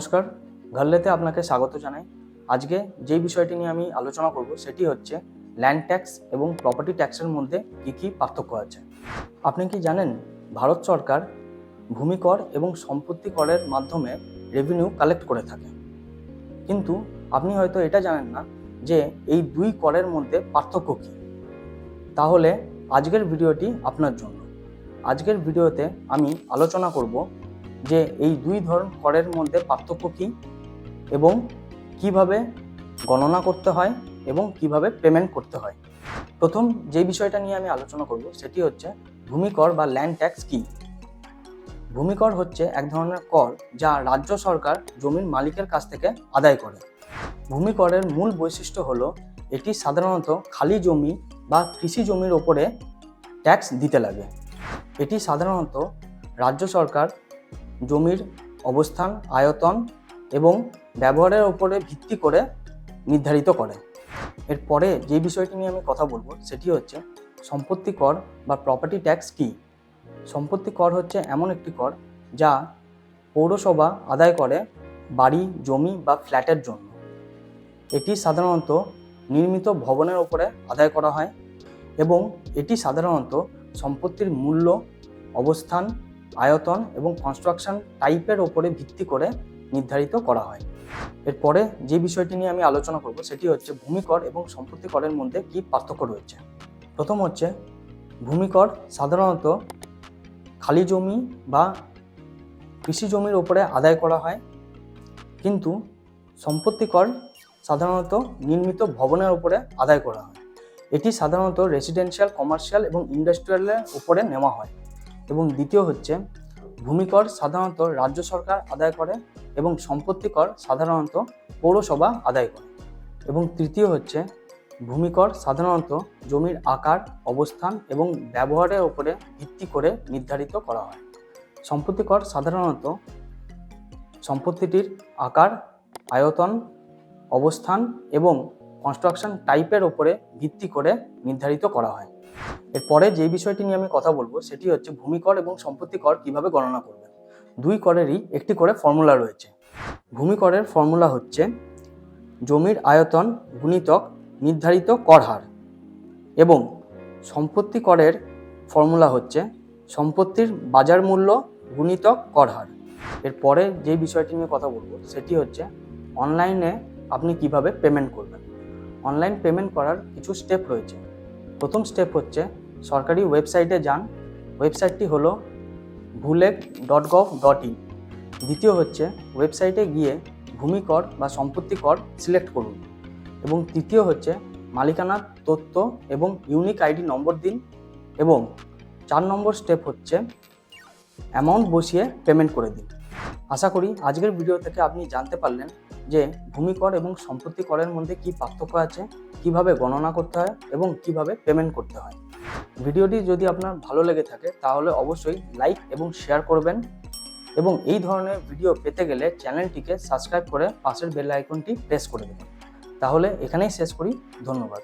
নমস্কার ঘরলেতে আপনাকে স্বাগত জানাই। আজকে যে বিষয়টি নিয়ে আমি আলোচনা করব সেটি হচ্ছে ল্যান্ড ট্যাক্স এবং প্রপার্টি ট্যাক্সের মধ্যে কী কী পার্থক্য আছে। আপনি কি জানেন, ভারত সরকার ভূমি কর এবং সম্পত্তি করের মাধ্যমে রেভিনিউ কালেক্ট করে থাকে। কিন্তু আপনি হয়তো এটা জানেন না যে এই দুই করের মধ্যে পার্থক্য কী। তাহলে আজকের ভিডিওটি আপনার জন্য। আজকের ভিডিওতে আমি আলোচনা করব যে এই দুই ধরন করের মধ্যে পার্থক্য কী এবং কীভাবে গণনা করতে হয় এবং কীভাবে পেমেন্ট করতে হয়? প্রথম যে বিষয়টা নিয়ে আমি আলোচনা করব সেটি হচ্ছে ভূমিকর বা ল্যান্ড ট্যাক্স কী? ভূমিকর হচ্ছে এক ধরনের কর যা রাজ্য সরকার জমির মালিকের কাছ থেকে আদায় করে। ভূমিকরের মূল বৈশিষ্ট্য হলো এটি সাধারণত খালি জমি বা কৃষি জমির ওপরে ট্যাক্স দিতে লাগে। এটি সাধারণত রাজ্য সরকার জমির অবস্থান, আয়তন এবং ব্যবহারের ওপরে ভিত্তি করে নির্ধারিত করে। এরপরে যে বিষয়টি নিয়ে আমি কথা বলব, সেটি হচ্ছে সম্পত্তি কর বা প্রপার্টি ট্যাক্স কী? সম্পত্তি কর হচ্ছে এমন একটি কর যা পৌরসভা আদায় করে বাড়ি, জমি বা ফ্ল্যাটের জন্য। এটি সাধারণত নির্মিত ভবনের ওপরে আদায় করা হয় এবং এটি সাধারণত সম্পত্তির মূল্য, অবস্থান আয়তন এবং কনস্ট্রাকশন টাইপের ওপরে ভিত্তি করে নির্ধারিত করা হয়। এরপরে যে বিষয়টি নিয়ে আমি আলোচনা করব, সেটি হচ্ছে ভূমিকর এবং সম্পত্তি করের মধ্যে কী পার্থক্য রয়েছে। প্রথম হচ্ছে, ভূমিকর সাধারণত খালি জমি বা কৃষি জমির ওপরে আদায় করা হয়। কিন্তু সম্পত্তি কর সাধারণত নির্মিত ভবনের উপরে আদায় করা হয়। এটি সাধারণত রেসিডেন্সিয়াল কমার্শিয়াল এবং ইন্ডাস্ট্রিয়ালের উপরে নেওয়া হয়। এবং দ্বিতীয় হচ্ছে, ভূমিকর সাধারণত রাজ্য সরকার আদায় করে এবং সম্পত্তি কর সাধারণত পৌরসভা আদায় করে। এবং তৃতীয় হচ্ছে, ভূমিকর সাধারণত জমির আকার, অবস্থান এবং ব্যবহারের উপরে ভিত্তি করে নির্ধারিত করা হয়। সম্পত্তি কর সাধারণত সম্পত্তিটির আকার, আয়তন, অবস্থান এবং কনস্ট্রাকশন টাইপের ওপরে ভিত্তি করে নির্ধারিত করা হয়। এরপরে যে বিষয়টি নিয়ে আমি কথা বলব, সেটি হচ্ছে ভূমিকর এবং সম্পত্তি কর কীভাবে গণনা করবেন। দুই করেরই একটি করে ফর্মুলা রয়েছে। ভূমিকরের ফর্মুলা হচ্ছে জমির আয়তন গুণিতক নির্ধারিত কর হার এবং সম্পত্তি করের ফর্মুলা হচ্ছে সম্পত্তির বাজার মূল্য গুণিতক কর হার। এরপরে যে বিষয়টি নিয়ে কথা বলব, সেটি হচ্ছে অনলাইনে আপনি কীভাবে পেমেন্ট করবেন। অনলাইন পেমেন্ট করার কিছু স্টেপ রয়েছে। প্রথম স্টেপ হচ্ছে সরকারি ওয়েবসাইটে যান। ওয়েবসাইটটি হলো Bhulekh dot gov dot in দ্বিতীয় হচ্ছে ওয়েবসাইটে গিয়ে ভূমিকর বা সম্পত্তি কর সিলেক্ট করুন। এবং তৃতীয় হচ্ছে মালিকানার তথ্য এবং ইউনিক আইডি নম্বর দিন। এবং চার নম্বর স্টেপ হচ্ছে অ্যামাউন্ট বসিয়ে পেমেন্ট করে দিন। আশা করি আজকের ভিডিও থেকে আপনি জানতে পারলেন যে ভূমিকর এবং সম্পত্তি করের মধ্যে কি পার্থক্য আছে, কীভাবে গণনা করতে হয় এবং কীভাবে পেমেন্ট করতে হয়। ভিডিওটি যদি আপনার ভালো লেগে থাকে, তাহলে অবশ্যই লাইক এবং শেয়ার করবেন এবং এই ধরনের ভিডিও পেতে গেলে চ্যানেলটিকে সাবস্ক্রাইব করে পাশের বেল আইকনটি প্রেস করে দেবেন। তাহলে এখানেই শেষ করি। ধন্যবাদ।